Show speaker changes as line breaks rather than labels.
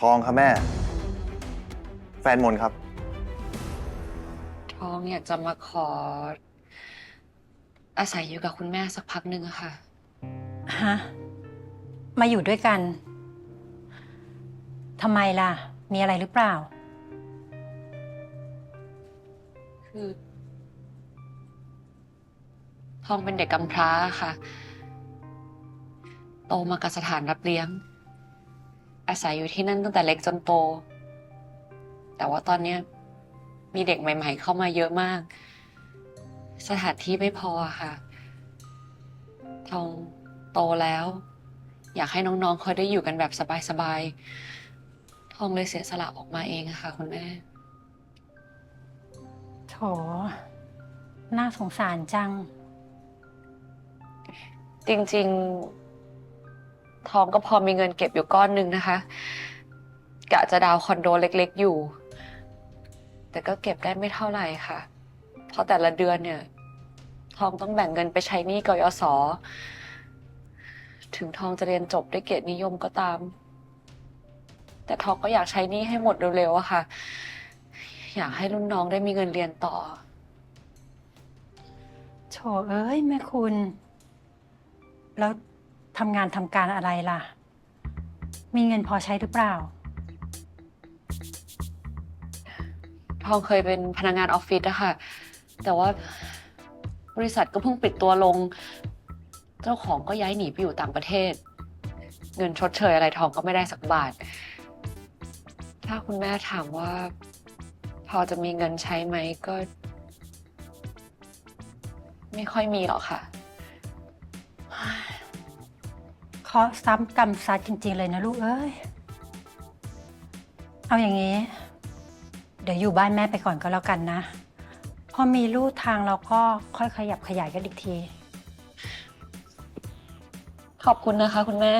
ทองครับแม่ แฟนมนครับ
ทองอยากจะมาขอ อาศัยอยู่กับคุณแม่สักพักหนึ่งอะค่ะ
ฮะ มาอยู่ด้วยกัน ทำไมล่ะ มีอะไรหรือเปล่า
คือ ทองเป็นเด็กกำพร้าค่ะ โตมากับสถานรับเลี้ยง อาศัยอยู่ที่นั่นตั้งแต่เล็กจนโต แต่ว่าตอนเนี้ยมีเด็กใหม่ ๆ เข้ามาเยอะมาก สถานที่ไม่พอค่ะทองโตแล้ว อยากให้น้องๆเขาได้อยู่กันแบบสบายๆทองเลยเสียสละออกมาเองอะค่ะ คุณแม่
โถน่าสงสารจัง
จริงๆ ทองก็พอมีเงินเก็บอยู่ก้อนหนึ่งนะคะ กะจะดาวคอนโดเล็กๆอยู่ แต่ก็เก็บได้ไม่เท่าไหร่ค่ะ เพราะแต่ละเดือนเนี่ย ทองต้องแบ่งเงินไปใช้หนี้กยศถึงทองจะเรียนจบได้เกียรตินิยมก็ตาม แต่ทองก็อยากใช้หนี้ให้หมดเร็วๆอะค่ะ อยากให้รุ่นน้องได้มีเงินเรียนต่อ
โถเอ้ยแม่คุณ แล้ว ทำงานทำการอะไรล่ะ มีเงินพอใช้หรือเปล่า
ทองเคยเป็นพนักงานออฟฟิศอะค่ะ แต่ว่าบริษัทก็เพิ่งปิดตัวลง เจ้าของก็ย้ายหนีไปอยู่ต่างประเทศ เงินชดเชยอะไรทองก็ไม่ได้สักบาท ถ้าคุณแม่ถามว่า พอจะมีเงินใช้ไหมก็ ไม่ค่อยมีหรอกค่ะ
เคราะห์ซ้ำกรรมซัดจริง ๆ เลยนะลูกเอ้ย เอาอย่างนี้ เดี๋ยวอยู่บ้านแม่ไปก่อนก็แล้วกันนะ พอมีลู่ทางเราก็ค่อยขยับขยายกันอีกที
ขอบคุณนะคะ คุณแม่